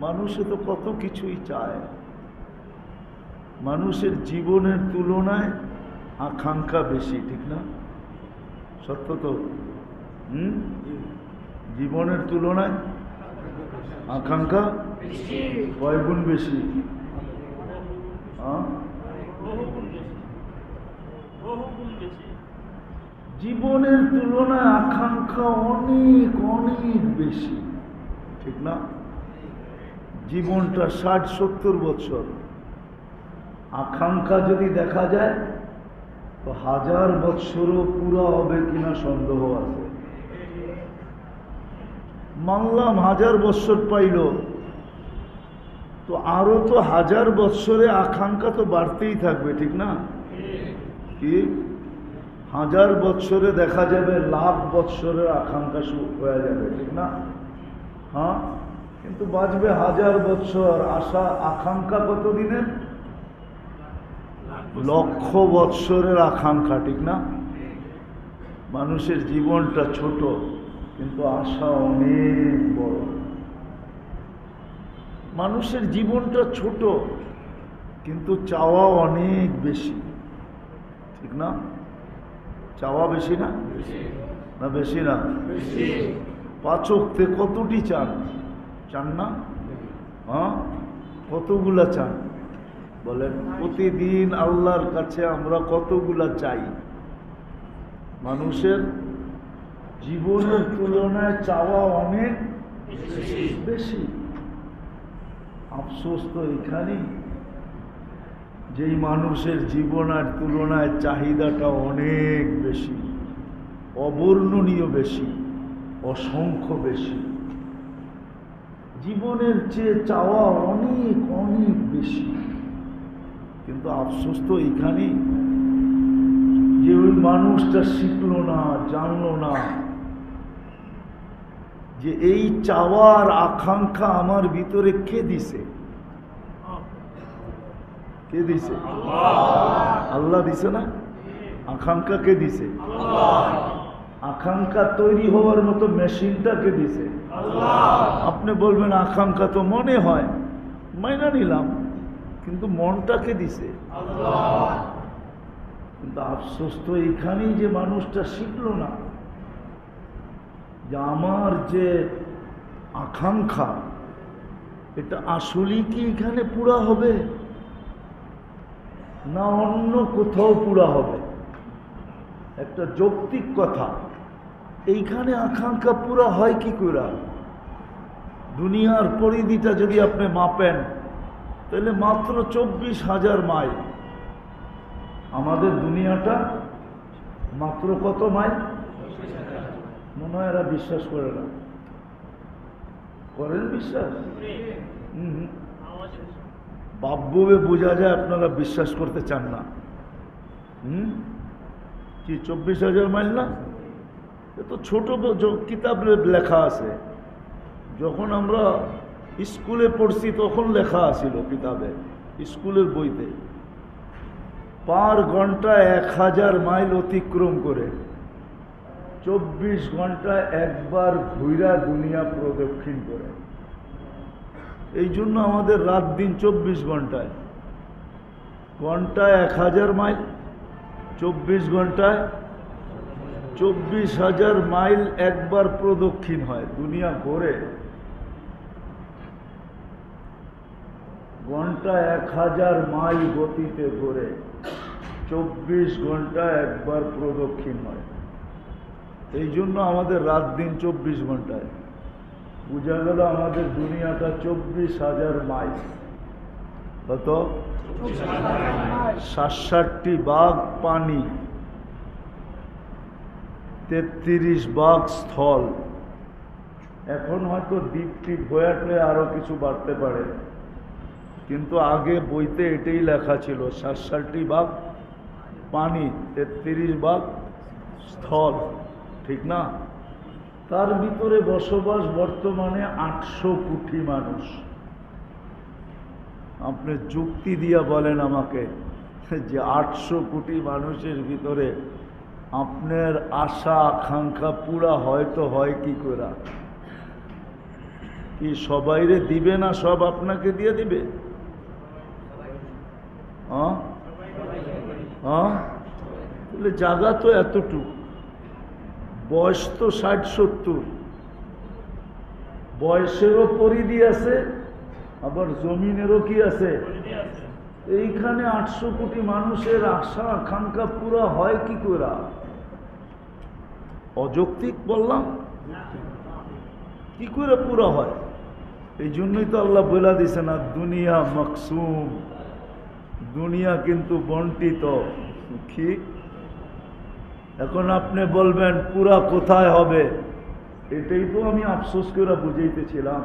মানুষে তো কত কিছুই চায়। মানুষের জীবনের তুলনায় আকাঙ্ক্ষা বেশি, ঠিক না? সত্য তো? জীবনের তুলনায় আকাঙ্ক্ষা কয় গুণ বেশি? জীবনের তুলনায় আকাঙ্ক্ষা অনেক অনেক বেশি, ঠিক না? জীবনটা ষাট, সত্তর বছর। আকাঙ্ক্ষা যদি দেখা যায়, তো হাজার বৎসরও পুরো হবে কিনা সন্দেহ আছে। মানলাম হাজার বৎসর পাইল। তো আরও তো হাজার বৎসরে আকাঙ্ক্ষা তো বাড়তেই থাকবে, ঠিক না? কি? হাজার বৎসরে দেখা যাবে লাখ বৎসরের আকাঙ্ক্ষা হয়ে যাবে, ঠিক না? হ্যাঁ? কিন্তু বাঁচবে হাজার বছর আশা আকাঙ্ক্ষা কত দিনের লক্ষ বৎসরের আকাঙ্ক্ষা ঠিক না? মানুষের জীবনটা ছোট কিন্তু আশা অনেক বড়। মানুষের জীবনটা ছোট কিন্তু চাওয়া অনেক বেশি ঠিক না? চাওয়া বেশি না? না বেশি না? পাচকতে কতটি চান? চান না? হ্যাঁ? কতগুলা চান? বলেন প্রতিদিন আল্লাহর কাছে আমরা কতগুলা চাই? মানুষের জীবনের তুলনায় চাওয়া অনেক বেশি। আফসোস তো এখানেই। যেই মানুষের জীবনের তুলনায় চাহিদাটা অনেক বেশি অবর্ণনীয় বেশি অসংখ্য বেশি। জীবনের চেয়ে চাওয়া অনেক অনেক বেশি। কিন্তু আফসোস তো এখানেই। যে ওই মানুষটা শিখলো না জানলো না যে এই চাওয়ার আকাঙ্ক্ষা আমার ভিতরে কে দিছে? কে দিছে? আল্লাহ। দিছে না? আকাঙ্ক্ষা কে দিছে? আকাঙ্ক্ষা তৈরি হওয়ার মতো মেশিনটা কে দিছে আপনি বলবেন আকাঙ্ক্ষা তো মনে হয়। মাইনা নিলাম কিন্তু মনটাকে দিছে। কিন্তু আফসোস তো এখানেই যে মানুষটা শিখলো না। যে আমার যে আকাঙ্ক্ষা এটা আসলেই কি এখানে পুরা হবে? না অন্য কোথাও পুরা হবে? একটা যৌক্তিক কথা। এইখানে আকাঙ্ক্ষা পুরা হয় কি করে দুনিয়ার পরিধিটা যদি আপনি মাপেন, তাহলে মাত্র চব্বিশ হাজার মাইল। আমাদের দুনিয়াটা মাত্র কত মাইল? মনে হয় এরা বিশ্বাস করে না। করেন বিশ্বাস। বাব্যবে বোঝা যায় আপনারা বিশ্বাস করতে চান না। হুম? কি চব্বিশ হাজার মাইল না? এ তো ছোট কিতাবে লেখা আছে। যখন আমরা স্কুলে পড়ছি তখন লেখা আছিল কিতাবে, স্কুলের বইতে। পার ঘণ্টা এক হাজার মাইল অতিক্রম করে, চব্বিশ ঘণ্টা একবার ঘুরা দুনিয়া প্রদক্ষিণ করে। এই জন্য আমাদের রাত দিন চব্বিশ ঘন্টায়। ঘণ্টা এক হাজার মাইল চব্বিশ ঘন্টায় চব্বিশ হাজার মাইল একবার প্রদক্ষিণ হয়, দুনিয়া ঘোরে। ঘণ্টা এক হাজার মাইল গতিতে ঘোরে, চব্বিশ ঘণ্টা একবার প্রদক্ষিণ হয়। এই জন্য আমাদের রাত দিন চব্বিশ ঘন্টায়। বোঝা গেল আমাদের দুনিয়াটা চব্বিশ হাজার মাইল। কত? ষাট ষাটটি বাঘ পানি। তেত্রিশ বাঘ স্থল। এখন হয়তো দ্বীপ টিপ হয়ে আসলে আরও কিছু বাড়তে পারে। কিন্তু আগে বইতে এটাই লেখা ছিল ষাট ষাটটি বাঘ পানি, তেত্রিশ বাঘ স্থল। ঠিক না? তার ভিতরে বসবাস বর্তমানে আটশো কোটি মানুষ। আপনি যুক্তি দিয়া বলেন আমাকে যে আটশো কোটি মানুষের ভিতরে আপনার আশা, আকাঙ্ক্ষা পুরা হয়তো হয় কি করে? কি সবাইরে দিবে না সব আপনাকে দিয়ে দিবে? হ্যাঁ? হ্যাঁ? তাহলে জায়গা তো এতটুকু। বয়স তো ষাট সত্তর। বয়সেরও পরিধি আছে। আবার জমিনেরও কি আছে? এইখানে আটশো কোটি মানুষের আশা, আকাঙ্ক্ষা পুরা হয় কি করে? অযৌক্তিক বললাম? কি করে পুরা হয়? এই জন্যই তো আল্লাহ বলে দিছে না দুনিয়া মকসুম। দুনিয়া কিন্তু বন্টিত। ঠিক এখন আপনি বলবেন, পুরা কোথায় হবে? এটাই তো আমি আফসোস করে বুঝাইতেছিলাম।